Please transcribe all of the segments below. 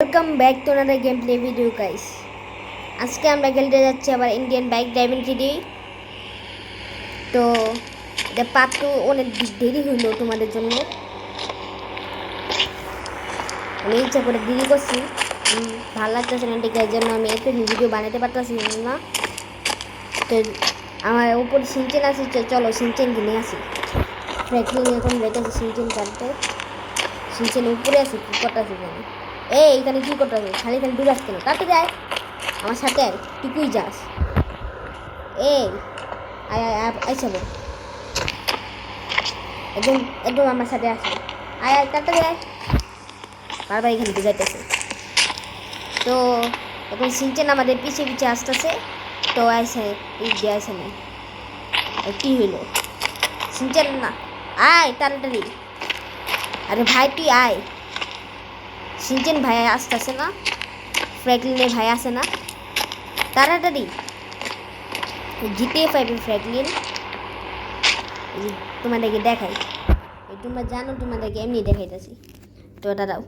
Welcome back to another game play video guys আজকে আমরা খেলতে যাচ্ছি আবার ইন্ডিয়ান বাইক ড্রাইভিং থ্রি তো এটা অনেক দেরি হইল তোমাদের জন্য। আমি ইচ্ছা করে দেরি করছি। ভালো লাগতেছে না, ঠিক আছে জন্য আমি একটু ভিডিও বানাতে পারতেছি না। তো আমার উপরে সিনচেন আছে চলো সিনচেন কিনে আসি। ফ্র্যাঙ্কলিন এখন রেখেছে সিনচেন কাটতে। সিনচেন উপরে আছে, কি করতেছে জানি। এই এখানে কি করতে হবে। খালি খালি ডুবে আসতে কাটতে যায় আমার সাথে আর তুই যাস? এই, আয় বল একদম একদম আমার সাথে আসে আয় আয় কাটতে যায় বারবার এখানে ডুবাইতেছে। তো, এখন সিনচেন আমাদের পিছিয়ে পিছিয়ে আসতেছে। তো আইসে যে আইসে নেই কি হইল? সিনচেন না। আয়, তাড়াতাড়ি। আরে ভাই, তুই আয়। সিনচেন ভাই আসতেছে না, ফ্র্যাঙ্কলিনের ভাই আসে না। তাড়াতাড়ি। জিতে পাইবে যে তোমাদেরকে দেখাই। তোমরা জানো, তোমাদেরকে এমনি দেখাইতেছি। তো দাঁড়াও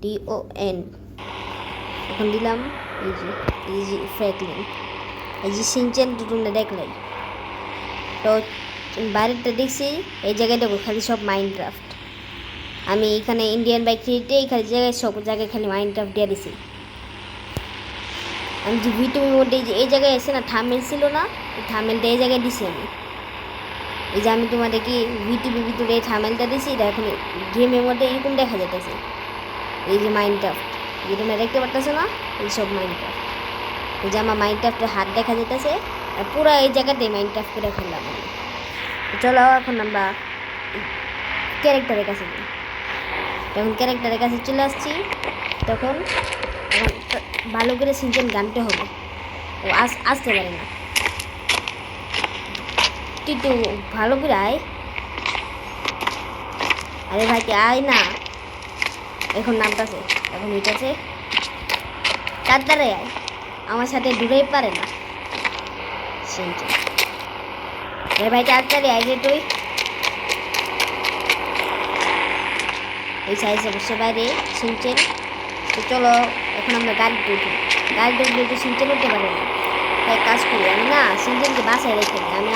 টি ও এন এখন দিলাম, এই যে এই যে ফ্র্যাঙ্কলিন। এই যে সিনচেন তো তোমরা দেখলাই। তো বাইরেটা দেখছি, এই জায়গায় দেখো খালি সব মাইন্ড ক্রাফট আমি এখানে ইন্ডিয়ান বাইক থ্রিতে এখানে জায়গায় সব জায়গায় খালি মাইন্ড ক্রাফট দিয়ে দিছি। আমি যে এই যে এই জায়গায় এসে না থামেল ছিল না, এই থামেলটা এই জায়গায় দিছি আমি। এই যে আমি তোমাদেরকে ভিটিভির ভিতরে এই থামেলটা দিছি, এটা এখন গেমের মধ্যে এরকম দেখা যেতেছে এই যে মাইন্ড ক্রাফট এই তোমরা দেখতে পারতেছো না, এই সব মাইন্ড ক্রাফট এই যে আমার মাইন্ড ক্রাফটের হাত দেখা যেতেছে আর পুরো এই জায়গাতে মাইন্ড ক্রাফট করে ফেললাম আমি। চলো, এখন আমরা ক্যারেক্টারের কাছে যাই। যখন ক্যারেক্টারের কাছে চলে আসছি, তখন ভালো করে সিনচেন গানতে হবে। ও আস, আসতে পারে না। তুই তো ভালো করে আয়। আরে ভাইকে আয় না? এখন নামটাছে এখন উঠেছে। তার দ্বারে আয়। আমার সাথে দূরেই পারে না। সিনচেন। আরে ভাই আয় রে তুই। এই সাইজে বসে বাইরে শুনছেন তো চলো, এখন আমরা গাড়িতে উঠি গাড়িতে উঠলে তো শুনছেন উঠতে পারে না। তাই কাজ করি। আমি না সিনচেনকে বাসায় রেখে দিই। আমি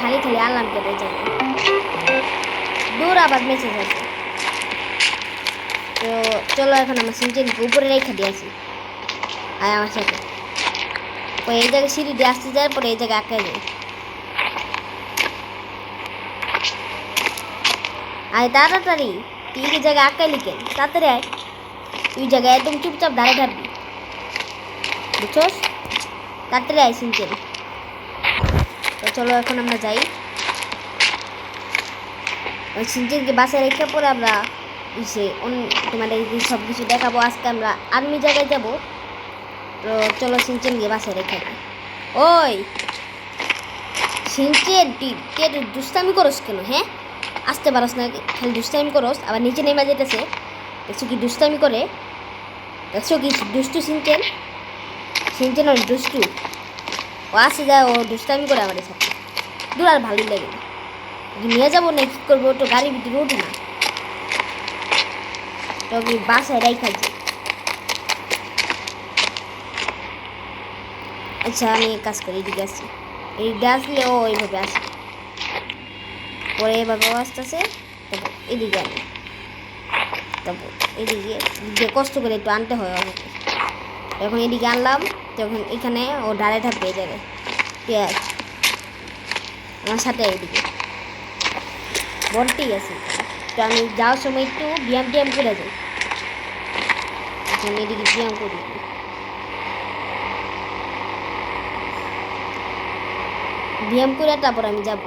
খালি খালি আলাম কেটে যাই দূর আবার মেসেজ আছে তো চলো, এখন আমার সিনচেনকে উপরে রেখে দিয়ে আসি। আয় আমার সাথে। তো এই জায়গায় সিঁড়ি দিয়ে আসতে যাওয়ার পরে এই জায়গায় আঁকা যায়। আয় তাড়াতাড়ি। তুই এই জায়গায় আঁকাই লিখে তাড়াতাড়ি আয়। তুই জায়গায় একদম চুপচাপ দাঁড়িয়ে থাকবি। বুঝছস? তাড়াতাড়ি আয় সিনচেন তো চলো এখন আমরা যাই। ওই সিনচেনকে বাসায় রেখে পরে আমরা সে তোমাদের সব কিছু দেখাবো। আজকে আমরা আর্মি জায়গায় যাব। তো চলো সিনচেনকে বাসায় রেখে ওই! সিনচেন তুই দুষ্টামি করস কেন হ্যাঁ? আসতে পারস না, খালি দুষ্টামি করস, আবার নিচে নেমে যেতেছে। দেখছ কি দুষ্টামি করে? দেখছ কি দুষ্টু সিনচেন? সিনচেন ওর দুষ্টু। ও আসে যায় ও দুষ্টামি করে আমাদের সাথে। দূর আর ভালোই লাগে নিয়ে যাব না, কী করব? তো গাড়ির ভিতরে ওঠে না। তো ওকে বাসায় রাই খাইছি আচ্ছা আমি কাজ করি, এদিকে আসি। এদিকে আসলে ও এইভাবে আসে। পরে এভাবে আসতেছে তারপর এদিকে আনি তারপর এদিকে যে কষ্ট করে একটু আনতে হয় আমাকে যখন এদিকে আনলাম, তখন এখানে ও ডালে থাকবে এই জায়গায় পেঁয়াজ আমার সাথে এদিকে। বলতেই আছে। তো আমি যাওয়ার সময় একটু ব্যায়াম ট্যায়াম করে যাই। এখন এদিকে ব্যায়াম করি। ব্যায়াম করে তারপর আমি যাব।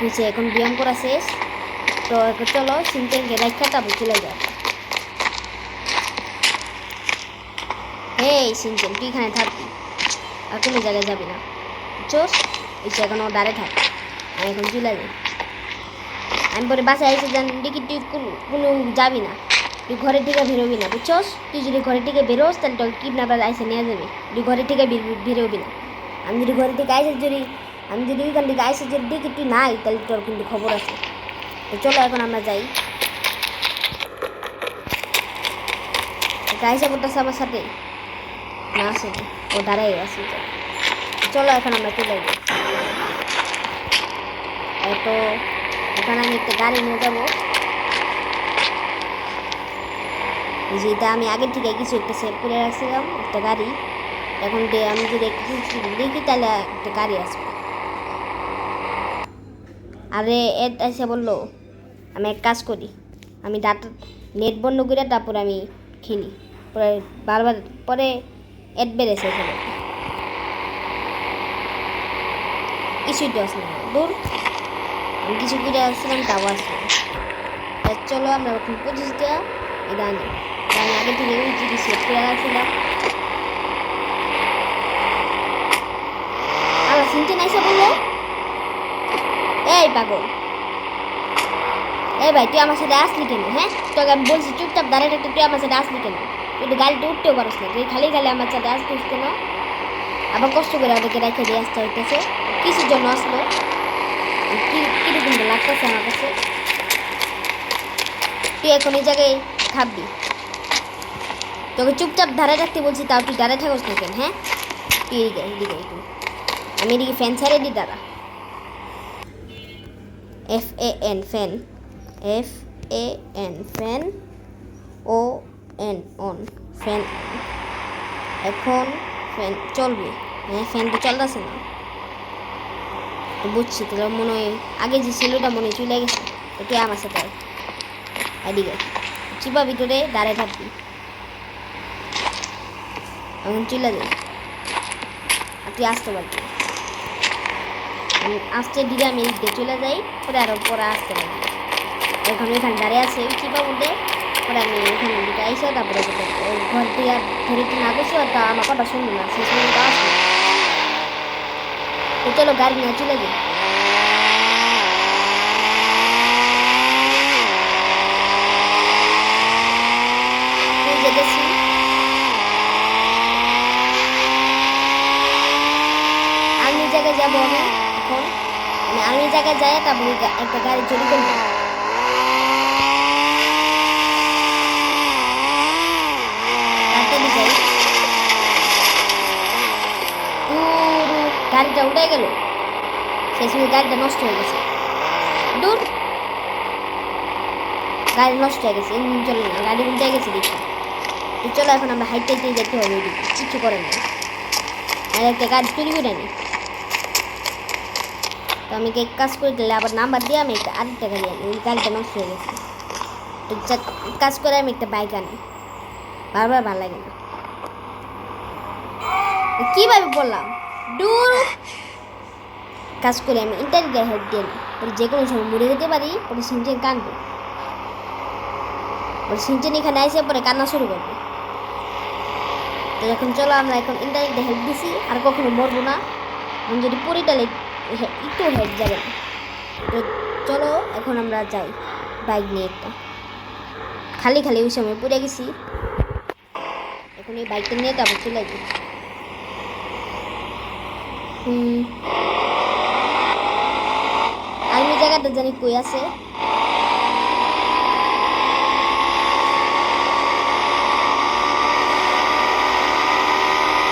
হয়েছে এখন ব্যায়াম করা শেষ তো এখন চলো সিনচেনকে রাখা তারপর চলে যাও। এই সিনচেন তুই এখানে থাকবি। আর কোনো জায়গায় যাবি না। বুঝছোস? এসে এখন ও দাঁড়ে থাক। আমি এখন চলে যাই। আমি পরে বাসায় এসে জান দেখি তুই কোনো যাবি না। তুই ঘরের থেকে বেরোবি না, বুঝছোস? তুই যদি ঘরের থেকে বেরোস, তাহলে তোকে কিডন্যাপার আইসে নিয়ে যাবে। তুই ঘরের থেকে বের- বেরোবি না। আমি যদি ঘরের থেকে আইসে যদি আমি যদি ওইখান থেকে আইসে দেখি তুই নাই, তাহলে তোর কিন্তু খবর আছে। তো চলো এখন আমরা যাই। গাইসে পড়তেছে আমার সাথে। না আসে ও দাঁড়াই আছে চলো এখন আমরা চলে যাই। তো এখন আমি একটা গাড়ি নিয়ে যাব। যেটা আমি আগে থেকে কিছু একটা সেভ করে রাখছিলাম, একটা গাড়ি। এখন আমি যদি কিছু দেখি, তাহলে একটা গাড়ি আসবে। আরে এড এসে বলল, আমি এক কাজ করি। আমি ডাটা নেট বন্ধ করে তারপর আমি খেলি পরে বারবার, পরে এড বেড়েছে এখানে। কিছুই তো আসলে দূর, আমি কিছু করে আসছিলাম, তাও আসলো তা চলো আমরা এখন পঁচিশটা এটা আনি আমি আগে থেকে যদি সেট করে রাখছিলাম আমার সিনচেন আইসা বলল? এই পাগল। এই ভাই, তুই আমার সাথে আসলি কেন হ্যাঁ? তোকে আমি বলছি, চুপচাপ দাঁড়িয়ে থাকতে তুই আমার সাথে আসলি কেন? তুই তো গাড়িতে উঠতেও পারিস না, তুই খালি খালি আমার সাথে আসতিস কেন? আবার কষ্ট করে ওদেরকে রেখে দিয়ে আসতে হইতেছে। কিসের জন্য আসলো? কীরকম লাগতেছে আমার কাছে? তুই এখন এই জায়গায় থাকবি। তোকে চুপচাপ ধারে রাখতে বলছি, তাও তুই দাঁড়ায় থাকস না কেন হ্যাঁ? তুই এদিকে এদিকে আমি এদিকে ফ্যান ছেড়ে দিই, দাঁড়া। F A N fan F A N fan O N on fan এখন ফ্যান চলবে। হ্যাঁ ফ্যান তো চলতেছে না। বুঝছি, তাহলে মনে হয় আগে যে ছেলেটা মনে চলে গেছে তুই আমার সাথে। এদিকে, চিপা ভিতরে দাঁড়ায় থাকবি। এখন চলে যাই তুই আসতে পারবি। আসতে দিকে আমি এদিক চলে যাই, পরে আরও পরে আসতে পারবি এখন এখানে দাঁড়িয়ে আছে চিপা বলতে পরে আমি এখানে দিকে আইসা তারপরে ঘর দিয়ে ধরে কি না গেছো তা আমার কথা শুনব না, শেষ পর্যন্ত আসবে তো চলো গাড়ি নিয়ে চলে যাই। আর্মি জায়গায় যাব আমি। আর্মি জায়গায় যাই, তারপরে একটা গাড়ি চুরি করব। গাড়িটা উঠে গেল। সেই সময় গাড়িটা নষ্ট হয়ে গেছে। দূর। গাড়ি নষ্ট হয়ে গেছে। ইঞ্জিন চলে না গাড়ি উল্টে গেছে দেখি। চলো, এখন আমরা হাইট যেতে হবে কিচ্ছু করার নেই। আর, একটা গাড়ি চুরি করে নিই তো আমি এক কাজ করে দিলে আবার নাম্বার দিয়ে আমি একটা আরেকটা গাড়ি আনি। ওই গাড়িটা নষ্ট হয়ে গেছে কাজ করে আমি একটা বাইক আনি। বারবার ভালো লাগে না। কীভাবে বললাম? দূর। কাজ করে আমি ইন্টারনেটে হেড দিয়ে নিই যে কোনো সময় মরে যেতে পারি ওটা সিনচেন কানবে। ওর সিনচেন এখানে এসে পরে কান্না শুরু করবে। তো এখন চলো আমরা এখন ইন্টারনেটে হেড দিছি, আর কখনো মরবো না। আমি যদি হে- একটু হেড যাবে। তো চলো, এখন আমরা যাই বাইক নিয়ে একটা। খালি খালি ওই সময় পড়ে গেছি। এখন এই বাইকটা নিয়ে তারপর চলে যাই। আর্মি জায়গাটা জানি কই আছে?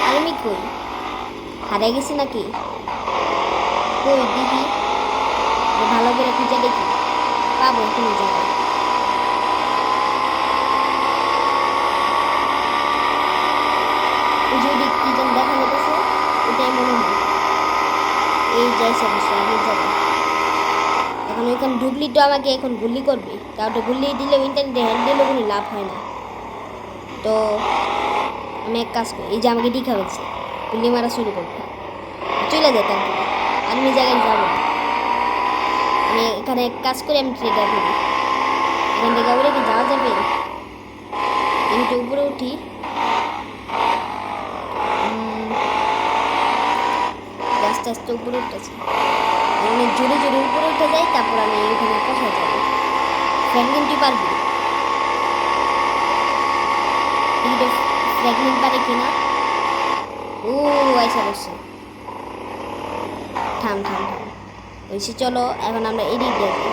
আর্মি কই? হারিয়ে গেছি নাকি? কই দিদি। ভালো করে খুঁজে দেখি। পাবো কোনো জায়গায়। ওই যে ওদিক কি যেন দেখা যেতেছে ওটাই মনে হয়। এই যাইছে অবশ্য আমি যাব। এখন ওইখানে ঢুকলি তো আমাকে এখন গুলি করবে। তা ওটা গুলি দিলে ইন্টারনেটে দিলে কোনো লাভ হয় না। তো আমি এক কাজ করি, এই যে আমাকে দেখা হয়েছে গুলি মারা শুরু করবে। চলে যায় তারপরে। আমি জায়গায় যাব। আমি এখানে কাজ করে, আমি ট্রেডার করি এখান থেকে উড়ে কি যাওয়া যাবে? আমি তো উপরে উঠি। আস্তে আস্তে উপরে উঠতেছে। আমি জোরে জোরে উপরে উঠে যাই, তারপর আমি ওখানে কোথায় যাব। ফ্র্যাঙ্কলিন তুই পারবি? ফ্র্যাঙ্কলিন পারে কিনা? ও আইসা বসছে থাম থাম থাম। বলছি, চলো, এখন আমরা এদিক দেখি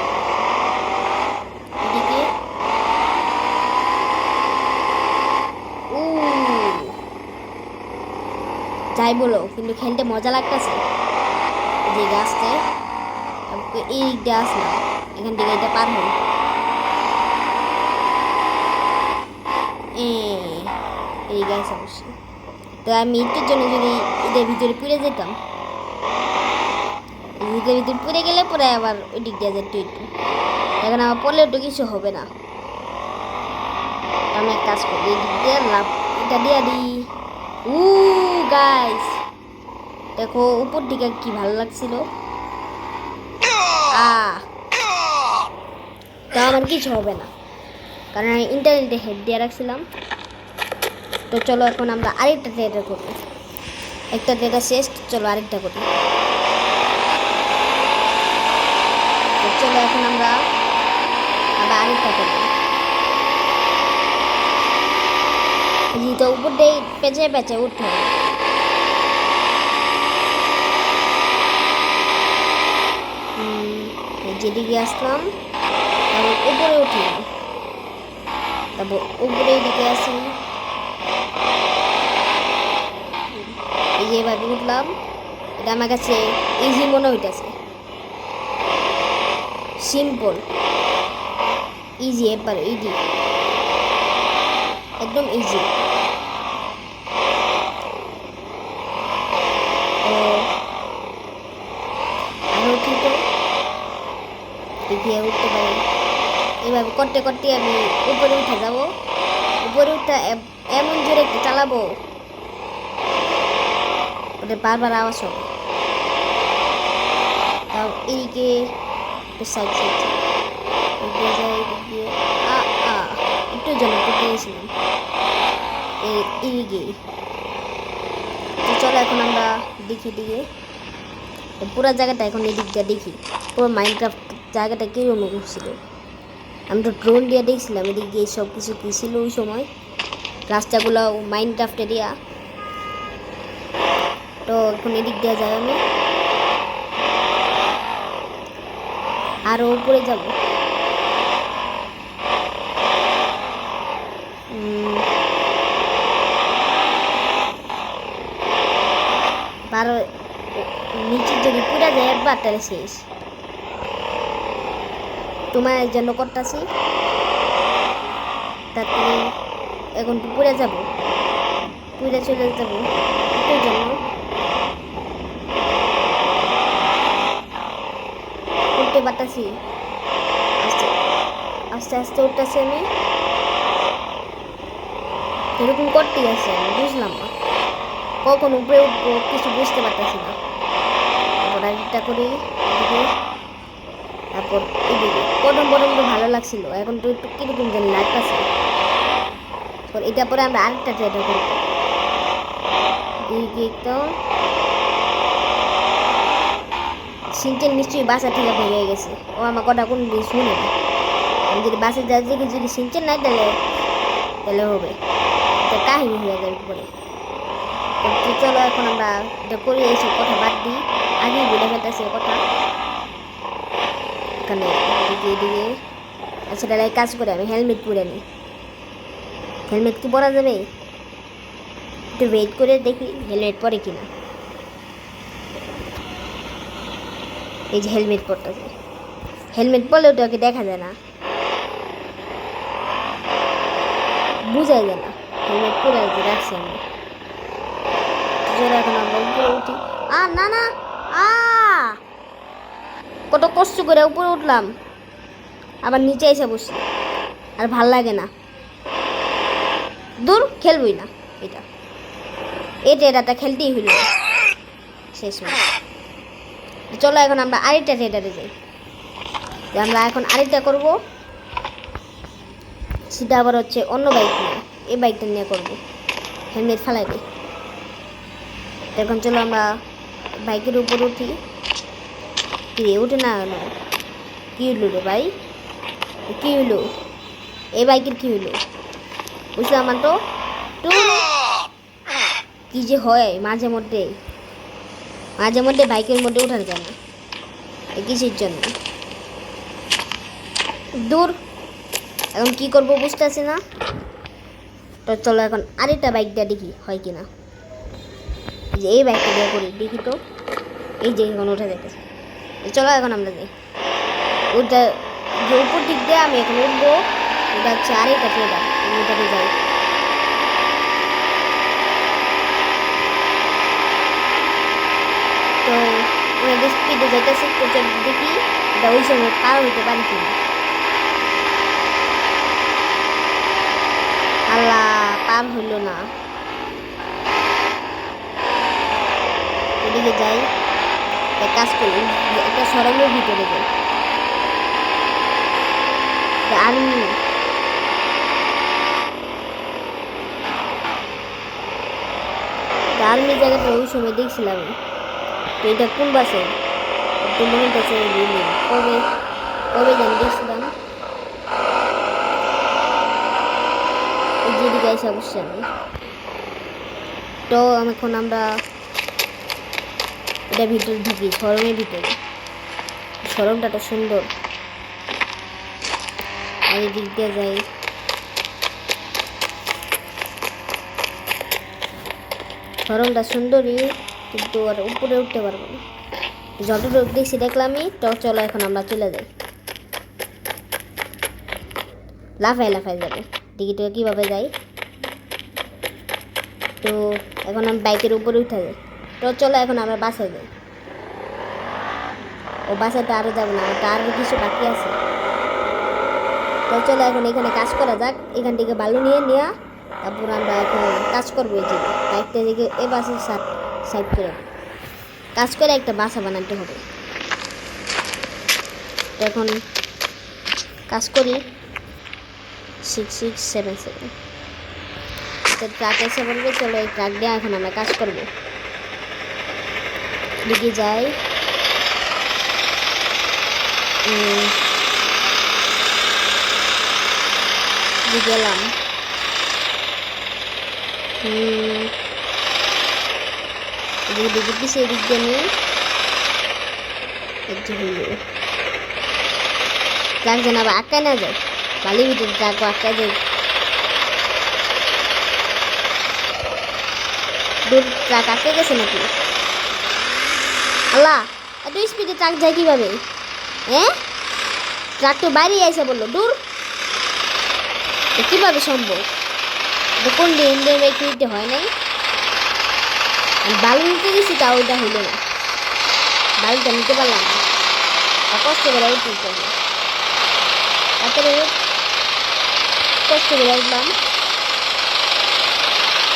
এদিকে। ও যাই বলো, কিন্তু খেলতে মজা লাগতেছে। যে গাছতে এই গাছ না। এখান থেকে এটা পার হয় এই গাছ অবশ্যই তো আমি একটুর জন্য যদি এদের ভিতরে পুড়ে যেতাম ভিতরে পুড়ে গেলে পরে আবার ওই দিক দিয়ে যেত একটু এখন আমার পড়লেও তো কিছু হবে না। আমি এক কাজ করি, এই দিক দিয়ে লাভ এটা দিয়ে দিই উ গাইস দেখো উপর দিকে কি ভালো লাগছিল। তা আমার কিছু হবে না। কারণ আমি ইন্টারনেটে হেড দিয়ে রাখছিলাম। তো চলো এখন আমরা আরেকটা ট্রেডার করব। একটা ট্রেডার শেষ চলো আরেকটা করি তো চলো এখন আমরা আবার আরেকটা করব। তো উপর দিয়ে পেঁচে পেঁচে উঠতে হবে। যেদিকে আসলাম, তারপর উপরে উঠলাম তারপর উপরে দিকে আসি। এই উঠলাম, এটা আমার কাছে ইজি মনে হইতেছে। সিম্পল। ইজি এবার ইজি একদম ইজি আরও উঠতে পারি। এভাবে করতে করতে আমি উপরে উঠে যাব। উপরে উঠে এম- এমন জোরে একটু চালাবো। ওটা বারবার আওয়াজ হবে। তাও এইদিকে এদিকে আ আ, একটু দিয়েছিলাম এই এইদিকে তো চলো এখন আমরা দেখি দিকে পুরো জায়গাটা এখন এদিক দিয়ে দেখি। পুরো মাইনক্রাফট জায়গাটা কীরকম ছিল আমি তো ড্রোন দিয়ে দেখছিলাম এদিক দিয়ে সব কিছু কী ছিল ওই সময়। রাস্তাগুলো মাইনক্রাফট এরিয়া তো এখন এদিক দিয়ে যাই আমি। আরও উপরে যাব। বারো, নিচে যদি পুরা যায়, একবার তাহলে শেষ। তোমার জন্য করতেছি। তারপরে এখন পুরে যাব। পুরে চলে যাব। জন্য। উঠতে আস্তে আস্তে আস্তে উঠতেছি আমি। এরকম করতেই আছে, আমি বুঝলাম না। কখন উপরে উঠবো কিছু বুঝতে পারতেছি না। তারপর করি তারপর এদিকে। প্রথম প্রথম তো ভালো লাগছিল, এখন তো একটু কীরকম জানি লাগতেছে। এটা পরে আমরা আরেকটা ট্রেডার করব। এদিকে তো সিনচেন নিশ্চয়ই বাসা থেকে বের হয়ে গেছে। ও আমার কথা কোন দিন শুনে আমি যদি বাসে যাই যদি যদি সিনচেন নাই, তাহলে তাহলে হবে। তো কাহিনী হয়ে যাবে পরে। তো চলো, এখন আমরা এটা করি এইসব কথা বাদ দিই। আগেই বলে ফেলতেছি কথা। এখানে এদিকে এদিকে। আচ্ছা তাহলে কাজ করে, আমি হেলমেট পরে নিই হেলমেট কি পরা যাবে। একটু ওয়েট করে দেখি হেলমেট পরে কিনা। এই যে হেলমেট পরতেছে। হেলমেট পরলেও তো ওকে দেখা যায় না। বুঝাই যায় না। হেলমেট পরে যে রাখছি আমি। এখন আমরা উপরে উঠি। আ, না না, আ! কত কষ্ট করে উপরে উঠলাম। আবার নিচে এসে বসি। আর ভালো লাগে না। দূর খেলবই না। এটা। এটা এটা খেলতেই হইল শেষ চলো এখন আমরা আরেকটা থিয়েটারে যাই। আমরা এখন আরেকটা করব। সেটা আবার হচ্ছে অন্য বাইক নিয়ে। এই বাইকটা নিয়ে করব। হেলমেট ফেলাই দিই এখন চলো আমরা বাইকের উপর উঠি। কি উঠে না কী হইল রে ভাই? কী হলো এই বাইকের কী হলো বুঝলাম আমার তো? তো কি যে হয় মাঝে মধ্যে। মাঝে মধ্যে বাইকের মধ্যে না এ কিসের জন্য। দূর। এখন কি করব বুঝতেছি না। তো চলো এখন আরেকটা বাইক দিয়ে দেখি হয় কি না যে এই বাইকটা দিয়ে করি, দেখি তো। এই যে এখন উঠে যেতেছে। চলো এখন আমরা যাই। ওটা যে উপর দিক দিয়ে আমি এখন উঠবো, ওটা হচ্ছে আরেকটা আমি ওটাতে যাই তো ওনাদের স্পিডে দেখি, এটা ওই সময় পার হইতে পারি কিনা। আল্লাহ, পার হইল না। ওদিকে যাই কাজ করি, একটা সরমের ভিতরে যাই। আর্মি আর্মি জায়গাটা, ওই সময় দেখছিলাম। এটা কোন বাসে? একটু মনে পড়ছে কবে? কবে দেখছিলাম এই যেদিকে এসে অবশ্যই আমি। তো এখন আমরা এটা ভিতরে ঢুকি, শরমের ভিতরে। শরমটা তো সুন্দর। আর এদিক দিয়ে যাই। শরমটা সুন্দরই। কিন্তু আর উপরে উঠতে পারব না। যতটুকু দেখছি দেখলামই তো চলো এখন আমরা চলে যাই। লাফাই লাফাই যাবে। টিকিটে কীভাবে যাই। তো এখন আমি বাইকের উপরে উঠে যাই। তো চলো এখন আমরা বাসে যাই। ও বাসে তো আরও যাব না, ওটা আরও কিছু বাকি আছে। তো চলো এখন এখানে কাজ করা যাক। এখান থেকে বালু নিয়ে নেওয়া তারপর আমরা এখন কাজ করব এই যে। বাইকটা দিকে এ বাসের সাইড করে। কাজ করে একটা বাসা বানাতে হবে। এখন কাজ করি। সিক্স সিক্স সেভেন সেভেন তো ট্রাক এসে বলবে, চলো এই ট্রাক দিয়ে এখন আমরা কাজ করব। দিকে যাই। গেলাম। হুম এদিকে দিকে পিছিয়ে এদিক দিয়ে নিয়ে ট্রাক যেন আবার আটকায় না যায় বালির ভিতরে ট্রাক আটকায় যায় দূর ট্রাক আটকে গেছে নাকি? আল্লাহ, এত স্পিডে ট্রাক যায় কীভাবে? হ্যাঁ ট্রাক তো বাইরে আইসে বলল, দূর। কীভাবে সম্ভব? কোন ইন্ডিয়ান রেখে হয় নাই? বালু নিতে গেছি তা ওইটা হইল না। বালুটা নিতে পারলাম না। কষ্ট করে উঠতে হবে তারপরে কষ্ট করে উঠলাম।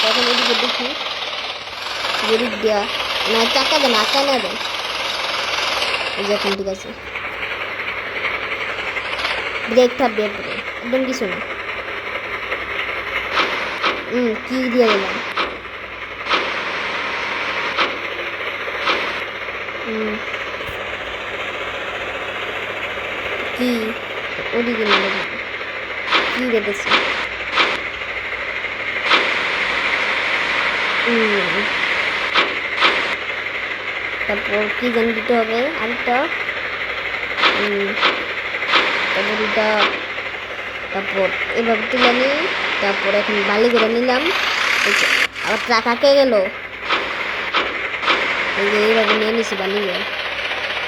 তখন এদিকে দেখি গরিব দেওয়া না, চাকা দেন আঁকা না দেন এই যে এখন ঠিক আছে ব্রেক থাকবে একদম কিছু না। হুম কি দিয়ে দিলাম? কি? ওদিকে কি হুম তারপর কি জানি দিতে হবে? আরেকটা। তারপর এটা তারপর এভাবে তুলে নিই। তারপর এখন বালি করে নিলাম আবার ট্রাক আঁকে গেল? এই এইভাবে নিয়ে নিছি বালি করে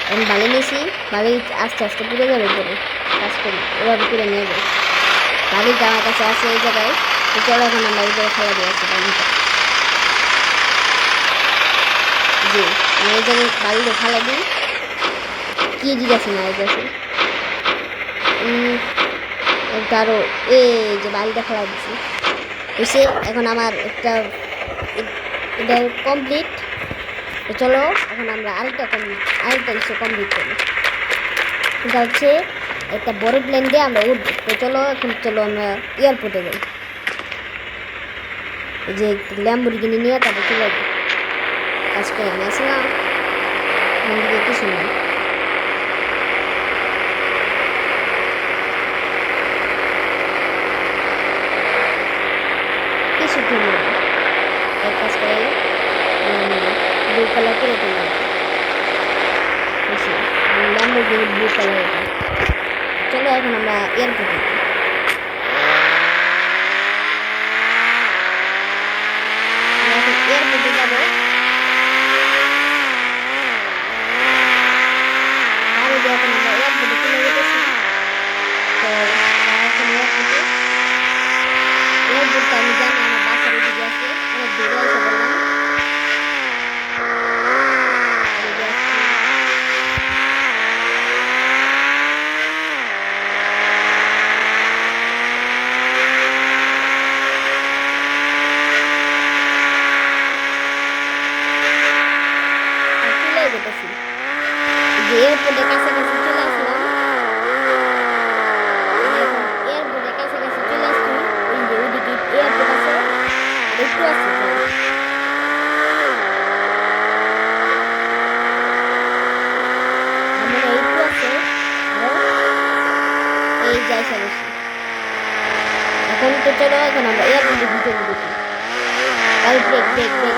এখন বালি নিয়েছি, বালি আস্তে আস্তে পুড়ে যাবে পরে কাজ করি, এভাবে করে নিয়ে যাই। বালিটা আমার কাছে আছে এই জায়গায়, তো চলো এখন আমরা এই জায়গায় খেলা দিয়ে আসি বালিটা। জি, আমি এই জায়গায় বালিটা খেলা দিই। কি দিতেছে না এই কাছে আরও এই যে বালিটা খেলা দিচ্ছি এসে এখন আমার একটা এ- এটা কমপ্লিট তো চলো, এখন আমরা আরেকটা আরেকটা কিছু কমপ্লিট করি। এটা হচ্ছে একটা বড় প্লেন দিয়ে আমরা উঠবো। তো চলো, এখন চলো আমরা এয়ারপোর্টে যাই। যে ল্যাম্বরগিনি নিয়ে তারপর চলে যাব কাজ করে আমি আসলাম। থেকে কিছু নেই কিছু কিনে এক কাজ করে ব্লু কালার করে দিলাম। ল্যাম্বরগিনি ব্লু কালার এটা। চলো এখন আমরা এয়ারপোর্টে আমরা এখন এয়ারপোর্টে যাব একটু আছে প্রায়। আমার একটু আছে আরও এই যাই সমস্যা এখন তো চলো এখন আমরা এয়ারপোর্টের ভিতরে ঢুকি গাড়ি ব্রেক ব্রেক ব্রেক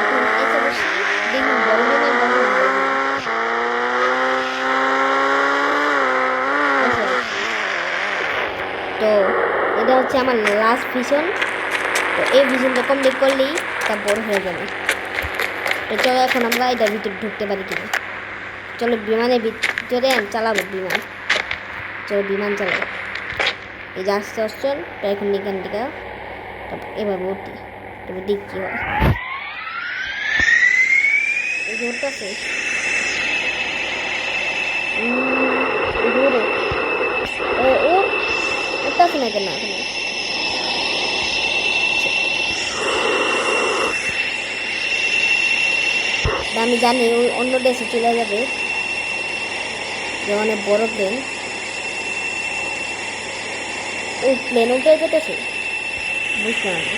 এখন এসে বসি দেখুন বড় বিমান বড় বিমান এসে বসি। তো এটা হচ্ছে লাস্ট ভিশন তো এই ভিশনটা কমপ্লিট করলেই তা বড় হয়ে যাবে। তো চলো এখন আমরা এটার ভিতরে ঢুকতে পারি কিনা। চলো বিমানের ভিতরে চালাবো বিমান। চলো বিমান চালাবো এই যে আসতে আসছেন তো এখন এখান থেকে এভাবে উঠি তবে কী হয়। এই যে উঠতেছে উঠতেছে না কেন আমি জানি ওই অন্য দেশে চলে যাবে। যে অনেক বড় প্লেন ওই প্লেন উঠে যেতেছে? বুঝলাম না।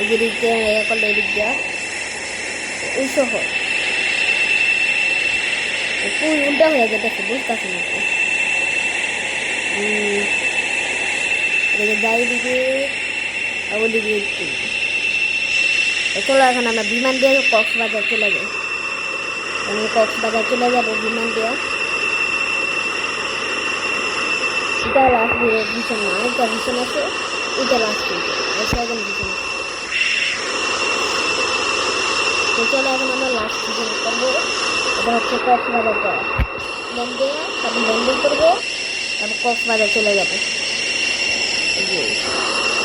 এই যে দিয়ে এ করলে এদিক দিয়া। ওই শহর। পুল উল্টা হয়ে যেতেছে, বুঝতেছি না যাই দিকে ওদিকে চলো, এখন আমরা বিমান দিয়ে কক্সবাজার চলে যাই। আমি কক্সবাজার চলে যাব, বিমান দিয়ে। এটা লাস্ট ভীষণ না এটা ভীষণ আছে। এটা লাস্ট ভীষণ আছে তো চলো, এখন আমরা লাস্ট ভীষণ করব। এটা হচ্ছে কক্সবাজার যাওয়া। প্লেন দিয়ে তারপর ল্যান্ডিং করব, তারপর কক্সবাজার চলে যাব। যে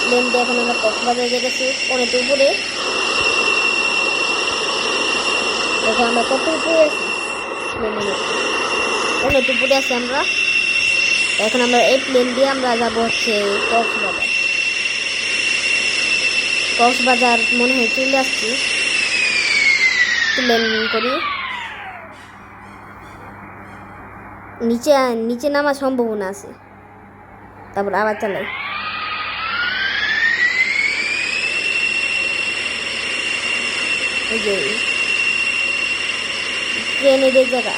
দিয়ে এখন আমরা কক্সবাজার যেতেছি। অনেক উপরে। দেখো আমরা কত উপরে আছি অনেক উপরে আমরা এখন আমরা এই প্লেন দিয়ে আমরা যাব হচ্ছে কক্সবাজার কক্সবাজার মনে হয় চলে আসছি প্লেন করি নিচে নিচে নামার সম্ভাবনা আছে তারপর আবার চালাই এই যে এই জায়গা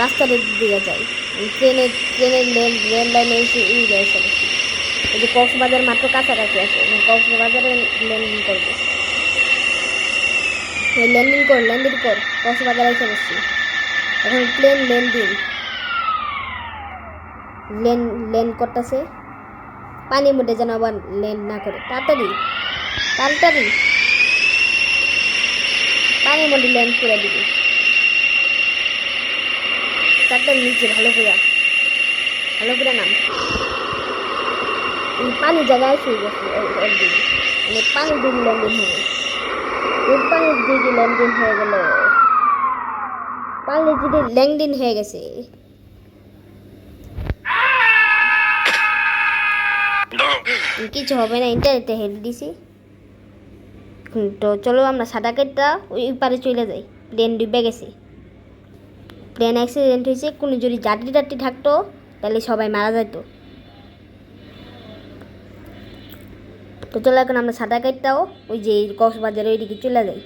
রাস্তার দিকে যাই। ট্রেনের ট্রেনের লেন রেল লাইনে এসে এই যায় সরাসরি এই যে কক্সবাজার মাত্র কাছাকাছি আছে কক্সবাজারে ল্যান্ডিং করব। ল্যান্ডিং কর ল্যান্ডিং কর, কক্সবাজার এসে বসছি এখন প্লেন ল্যান্ডিং ল্যান্ড ল্যান্ড করতেছে। পানির মধ্যে যেন আবার ল্যান্ড না করে। তাড়াতাড়ি তাড়াতাড়ি। পানির মধ্যে ল্যান্ড করে দিবি। তারপর নিচে ভালো করে। ভালো করে নাম। পানি জায়গায় শুয়ে গেছে একদিন মানে পানি দিকে ল্যান্ডিং হবে ওই পানির দিকে ল্যান্ডিং হয়ে গেল। পানির দিকে ল্যান্ডিং হয়ে গেছে। কিছু হবে না ইন্টারনেটে হেল্প দিছি। তো চলো আমরা সাদা কেটটা ওই পারে চলে যাই। প্লেন ডুবে গেছে। প্লেন অ্যাক্সিডেন্ট হয়েছে, কোনো যদি যাত্রী টাত্রী থাকতো, তাহলে সবাই মারা যেত তো চলো এখন আমরা সাদা কাঠটাও ওই যে কক্সবাজারে ওইদিকে চলে যাই।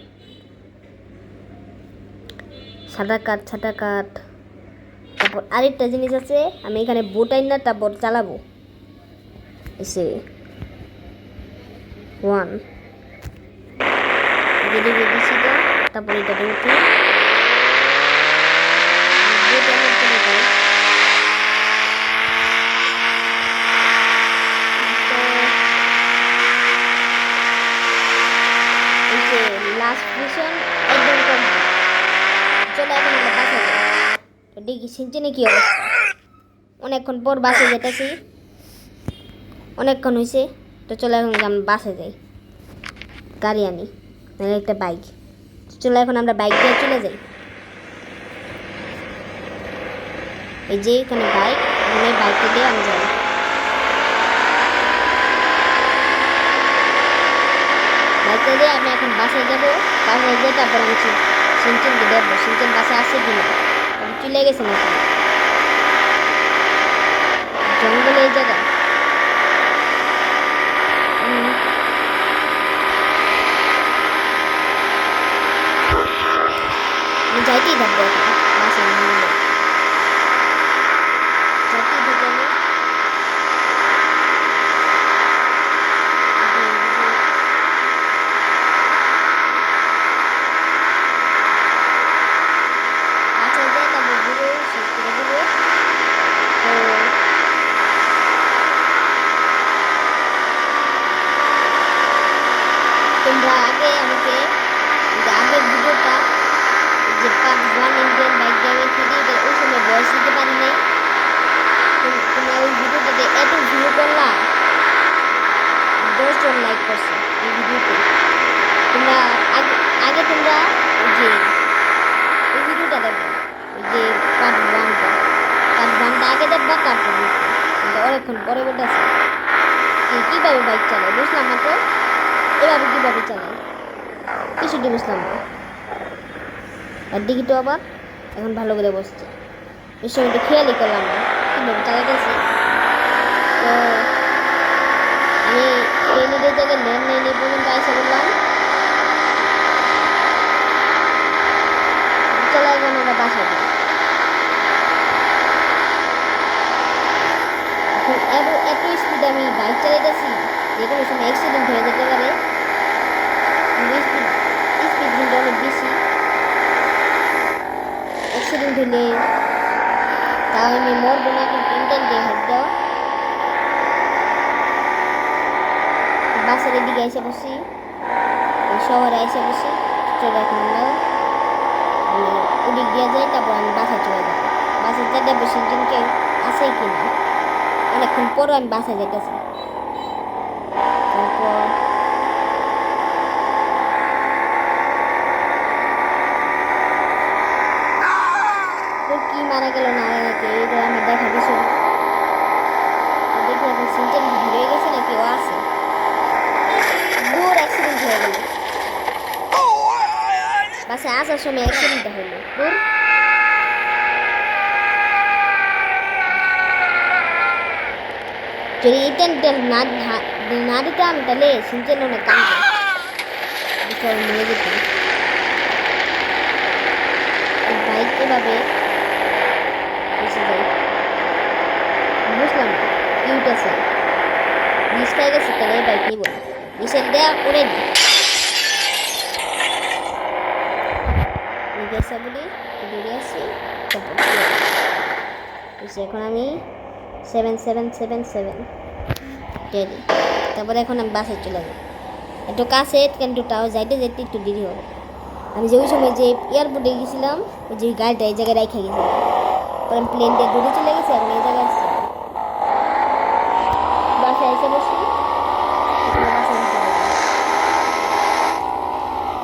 সাদা কাঠ সাদা কাঠ। তারপর আরেকটা জিনিস আছে, আমি এখানে বোট আইন না তারপর চালাবো। এসে ওয়ান তারপর উঠে চলে যাই তো? এই যে লাস্ট মিশন একদম কমপ্লিট চলো এখন আমরা বাসে যাই তো দেখি, সিনচেনে কি অবস্থা? অনেকক্ষণ পর বাসে যেতেছি। অনেকক্ষণ হয়েছে তো চলো এখন বাসে যাই। গাড়ি আনি। একটা বাইক চলো এখন আমরা বাইক দিয়ে চলে যাই। এই যে এখানে বাইক এখন বাইকটা দিয়ে আমি যাই বাইকটা দিয়ে আমি এখন বাসে যাব। বাসে যেয়ে তারপর আমি সিনচেনকে দেখব, সিনচেন বাসে আসে কিনা। আমি চলে গেছে নাকি? জঙ্গলে এই জায়গা। আমি যাইতেই থাকব এখন বাসে নিয়ে যাইতেই থাকব আমি আচ্ছা যাই তারপর ঘুরে শেষ করে দেবো তো তোমরা আগে আমাকে যে আগের ভিডিওটা যে part one Indian bike driving খেলি যে ওই সময় বয়স দিতে পারি নাই তোম- তোমরা ওই ভিডিওটাতে এত ভিউ করলা দশজন লাইক করছে এই ভিডিওতে তোমরা আগে আগে তোমরা ওই যে ওই ভিডিওটা দেখো ওই যে পার্ট ওয়ানটা পার্ট ওয়ানটা আগে দেখবা তারপর দেখবা কিন্তু অনেকক্ষণ পরে বলতেছে কীভাবে বাইক চালায় বুঝলাম না তো এভাবে কীভাবে চালায় কিছুটি বুঝলাম না আর তো আবার। এখন ভালো করে বসছে। এই সময়টা খেয়ালই করলাম না। কীভাবে চালাইতেছে তো আমি ট্রেনের জায়গায় লেন লাইনে পর্যন্ত আইসা বললাম চলে এখন আমরা যাই এখন এত স্পিডে আমি বাইক চালাইতেছি। যে কোনো সময় অ্যাক্সিডেন্ট হয়ে যেতে পারে স্পিড স্পিড কিন্তু অনেক বেশি অ্যাক্সিডেন্ট হলে আমি মরবো না কিন্তু ইন্টারনেটে হাত দেওয়া বাসের দিকে এসে বসি। শহরে এসে বসি চলে এখন আমরা ওদিক দিয়ে যাই, তারপর আমি বাসায় চলে যাই। বাসায় যেতে বসে দিনকে আছে কি না অনেকক্ষণ পরও আমি বাসায় যেতেছি তারপর তো কি মারা গেল না নাকি এটা আমার দেখা বিষয় তো দেখি এখন সিনটেন ঘুরে গেছে নাকি ও আছে দূর অ্যাক্সিডেন্ট হয়ে গেল বাসে আসার সময় অ্যাক্সিডেন্টটা হলো দূর যদি এটা না না- না দিতাম তাহলে সিনচেন অনেক কাঁদবে বিষয় নিয়ে যেতাম বাইক এভাবে এসে যায় বুঝলাম না কিউট আছে বিষ খাই গেছে তাহলে এই বাইক নিব না বিষের বলি দূরে আসি। আসি। এখন আমি seven seven seven seven ready তারপরে এখন আমি বাসে চলে যাব একটু কাছে কিন্তু তাও যাইতে যেতে একটু দেরি হবে। আমি যে ওই সময় যে এয়ারপোর্টে গেছিলাম, ওই যে গাড়িটা এই জায়গায় রেখে গেছিলাম। আমি প্লেন দিয়ে দূরে চলে গেছি, এখন এই জায়গায় আসছি। বাসায় এসে বসি। বাসায় যাব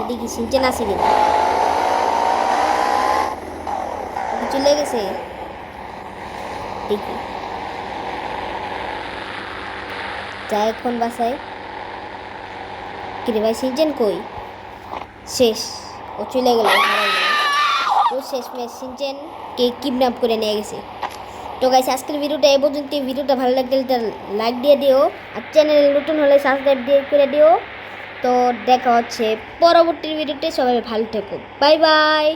তো সিনচেন আছে কিনা চলে গেছে। দেখি। যাই এখন বাসায়। কিরে ভাই, সিনচেন কই? শেষ। ও চলে গেল ও শেষ ম্যাচ সিনচেন কে কিডন্যাপ করে নিয়ে গেছে। তো গাইস আজকের ভিডিওটা এই পর্যন্ত ভিডিওটা ভালো লাগলে লাইক দিয়ে দিও। আর চ্যানেল নতুন হলে সাবস্ক্রাইব দিয়ে করে দিও। তো দেখা হচ্ছে পরবর্তী ভিডিওতে। সবাই ভালো থেকো। Bye bye